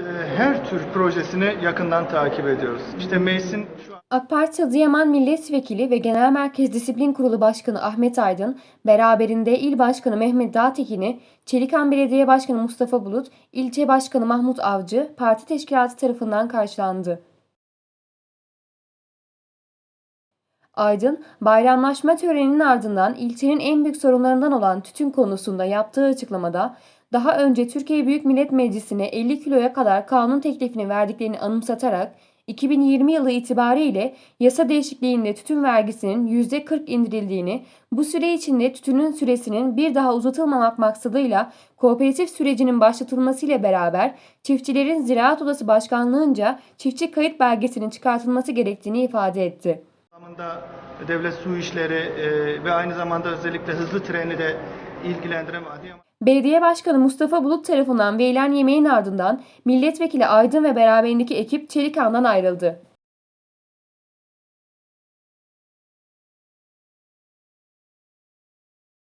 e, her tür projesini yakından takip ediyoruz. İşte meclisin şu an AK Parti Adıyaman Milletvekili ve Genel Merkez Disiplin Kurulu Başkanı Ahmet Aydın, beraberinde İl Başkanı Mehmet Dağtekin'i, Çelikan Belediye Başkanı Mustafa Bulut, İlçe Başkanı Mahmut Avcı, parti teşkilatı tarafından karşılandı. Aydın, bayramlaşma töreninin ardından ilçenin en büyük sorunlarından olan tütün konusunda yaptığı açıklamada, daha önce Türkiye Büyük Millet Meclisi'ne 50 kiloya kadar kanun teklifini verdiklerini anımsatarak, 2020 yılı itibariyle yasa değişikliğinde tütün vergisinin %40 indirildiğini, bu süre içinde tütünün süresinin bir daha uzatılmamak maksadıyla kooperatif sürecinin başlatılmasıyla beraber çiftçilerin Ziraat Odası Başkanlığınca çiftçi kayıt belgesinin çıkartılması gerektiğini ifade etti. Anlamında devlet su işleri e, ve aynı zamanda özellikle hızlı treni de ilgilendiren Adıyaman Belediye Başkanı Mustafa Bulut tarafından verilen yemeğin ardından milletvekili Aydın ve beraberindeki ekip Çelikan'dan ayrıldı.